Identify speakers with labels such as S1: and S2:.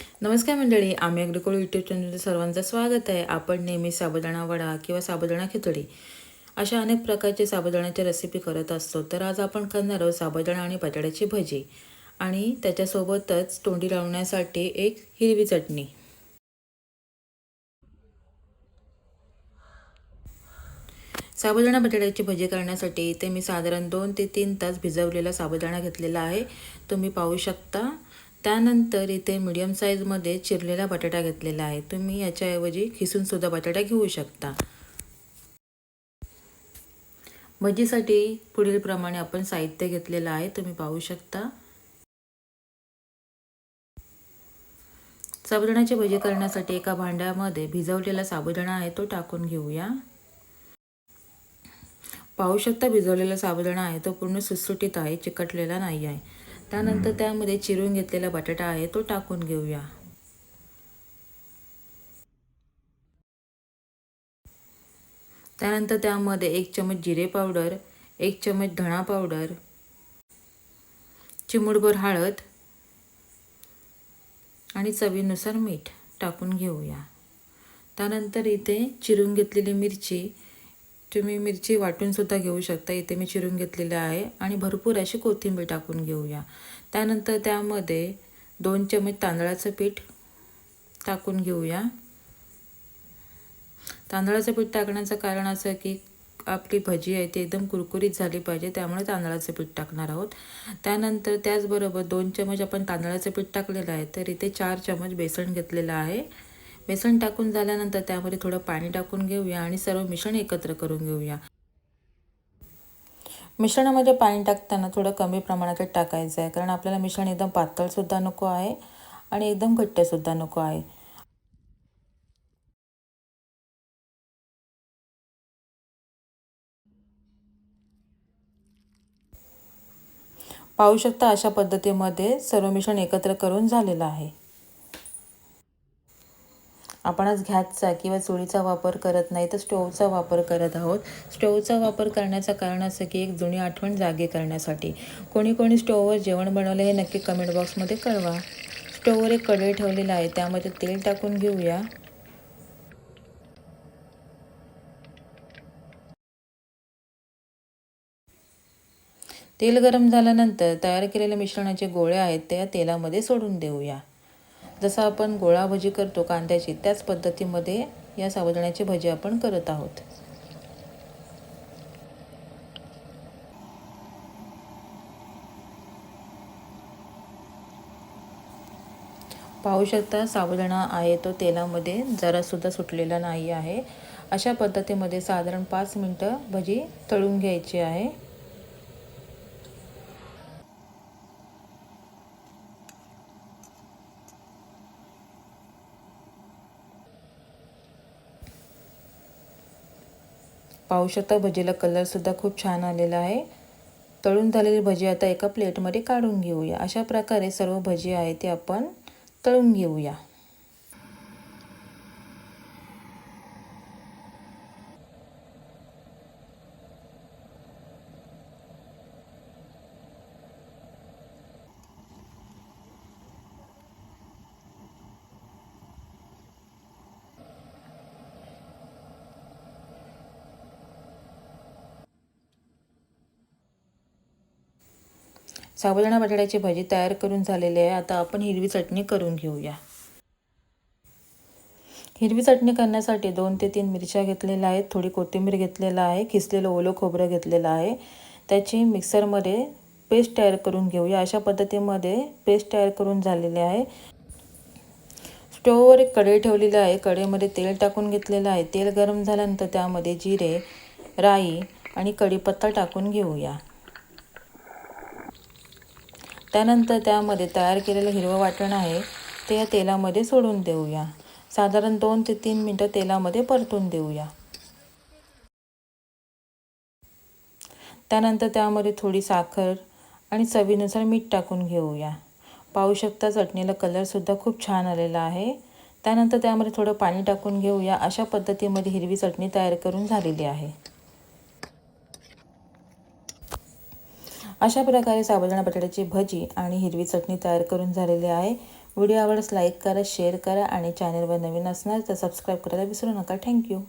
S1: नमस्कार मंडळी आम्ही अग्रिकोळ यूट्यूब चॅनलमध्ये सर्वांचं स्वागत आहे. आपण नेहमी साबुदाणा वडा किंवा साबुदाणा खिचडी अशा अनेक प्रकारचे साबुदाण्याची रेसिपी करत असतो. तर आज आपण करणार आहोत साबुदाणा आणि बटाट्याची भजी आणि त्याच्यासोबतच तोंडी लावण्यासाठी एक हिरवी चटणी. साबुदाणा बटाट्याची भजी करण्यासाठी इथे मी साधारण दोन ते तीन तास भिजवलेला साबुदाणा घेतलेला आहे. तुम्ही पाहू शकता. त्यानंतर इथे मीडियम साईजमध्ये चिरलेला बटाटा घेतलेला आहे. तुम्ही याच्याऐवजी खिसूनसुद्धा बटाटा घेऊ शकता. भजीसाठी पुढील प्रमाणे आपण साहित्य घेतलेलं आहे. तुम्ही पाहू शकता. साबुदाण्याची भजी करण्यासाठी एका भांड्यामध्ये भिजवलेला साबुदाणा आहे तो टाकून घेऊया. पाहू शकता भिजवलेला साबुदाणा आहे तो पूर्ण सुटसुटीत आहे चिकटलेला नाही आहे. त्यानंतर त्यामध्ये चिरून घेतलेला बटाटा आहे तो टाकून घेऊया. त्यानंतर त्यामध्ये एक चमच जिरे पावडर एक चमच धणा पावडर चिमुडभर हळद आणि चवीनुसार मीठ टाकून घेऊया. त्यानंतर इथे चिरून घेतलेली मिरची तुम्ही मिरची वाटूनसुद्धा घेऊ शकता. इथे मी चिरून घेतलेले आहे. आणि भरपूर अशी कोथिंबीर टाकून घेऊया. त्यानंतर त्यामध्ये दोन चमच तांदळाचं पीठ टाकून घेऊया. तांदळाचं पीठ टाकण्याचं कारण असं की आपली भजी आहे ती एकदम कुरकुरीत झाली पाहिजे त्यामुळे तांदळाचं पीठ टाकणार आहोत. त्यानंतर त्याचबरोबर दोन चमच आपण तांदळाचं पीठ टाकलेलं आहे. तर इथे चार चमच बेसन घेतलेलं आहे. बेसन टाकून झाल्यानंतर त्यामध्ये थोडं पाणी टाकून घेऊया आणि सर्व मिश्रण एकत्र करून घेऊया. मिश्रणामध्ये पाणी टाकताना थोडं कमी प्रमाणात टाकायचं आहे कारण आपल्याला मिश्रण एकदम पातळसुद्धा नको आहे आणि एकदम घट्टसुद्धा नको आहे. पाहू शकता अशा पद्धतीमध्ये सर्व मिश्रण एकत्र करून झालेलं आहे. आपण आज किंवा चुलीचा वापर करत नाही तर स्टोवचा वापर करत आहोत. स्टोवचा वापर करण्याचं कारण असं की एक जुनी आठवण जागे करण्यासाठी. कोणी कोणी स्टोववर जेवण बनवलं हे नक्की कमेंट बॉक्समध्ये कळवा. स्टोववर एक कढई ठेवलेला आहे त्यामध्ये तेल टाकून घेऊया. तेल गरम झाल्यानंतर तयार केलेल्या मिश्रणाचे गोळे आहेत त्या तेलामध्ये सोडून देऊया. जसं आपण गोळा भजी करतो कांद्याची त्याच पद्धतीमध्ये या साबुदाण्याची भजी आपण करत आहोत. पाहू शकता साबुदाणा आहे तो तेलामध्ये जरासुद्धा सुटलेला नाही आहे. अशा पद्धतीमध्ये साधारण पाच मिनटं भजी तळून घ्यायची आहे. पाहू शकता भजीला कलरसुद्धा खूप छान आलेला आहे. तळून झालेली भजी आता एका प्लेटमध्ये काढून घेऊया. अशा प्रकारे सर्व भजी आहे ते आपण तळून घेऊया. साबुदाणा बटाट्याची भाजी तयार करून झालेली आहे. आता आपण हिरवी चटणी करून घेऊया. हिरवी चटणी करण्यासाठी दोन ते तीन मिरच्या घेतलेल्या आहेत. थोडी कोथिंबीर घेतलेला आहे. खिसलेलं ओलं खोबरं घेतलेलं आहे. त्याची मिक्सरमध्ये पेस्ट तयार करून घेऊया. अशा पद्धतीमध्ये पेस्ट तयार करून झालेले आहे. स्टोववर एक कढई ठेवलेली आहे. कढईमध्ये तेल टाकून घेतलेलं आहे. तेल गरम झाल्यानंतर त्यामध्ये जिरे राई आणि कढीपत्ता टाकून घेऊया. त्यानंतर त्यामध्ये तयार केलेलं हिरवं वाटण आहे ते या तेलामध्ये सोडून देऊया. साधारण दोन ते तीन मिनटं तेलामध्ये परतून देऊया. त्यानंतर त्यामध्ये थोडी साखर आणि चवीनुसार मीठ टाकून घेऊया. पाहू शकता चटणीला कलरसुद्धा खूप छान आलेला आहे. त्यानंतर त्यामध्ये थोडं पाणी टाकून घेऊया. अशा पद्धतीमध्ये हिरवी चटणी तयार करून झालेली आहे. अशा प्रकारे साबुदाणा बटाट्याची भजी आणि हिरवी चटणी तयार करून झालेली आहे. व्हिडिओ आवडल्यास लाईक करा शेअर करा आणि चॅनलवर नवीन असणार तर सबस्क्राईब करायला विसरू नका. थँक्यू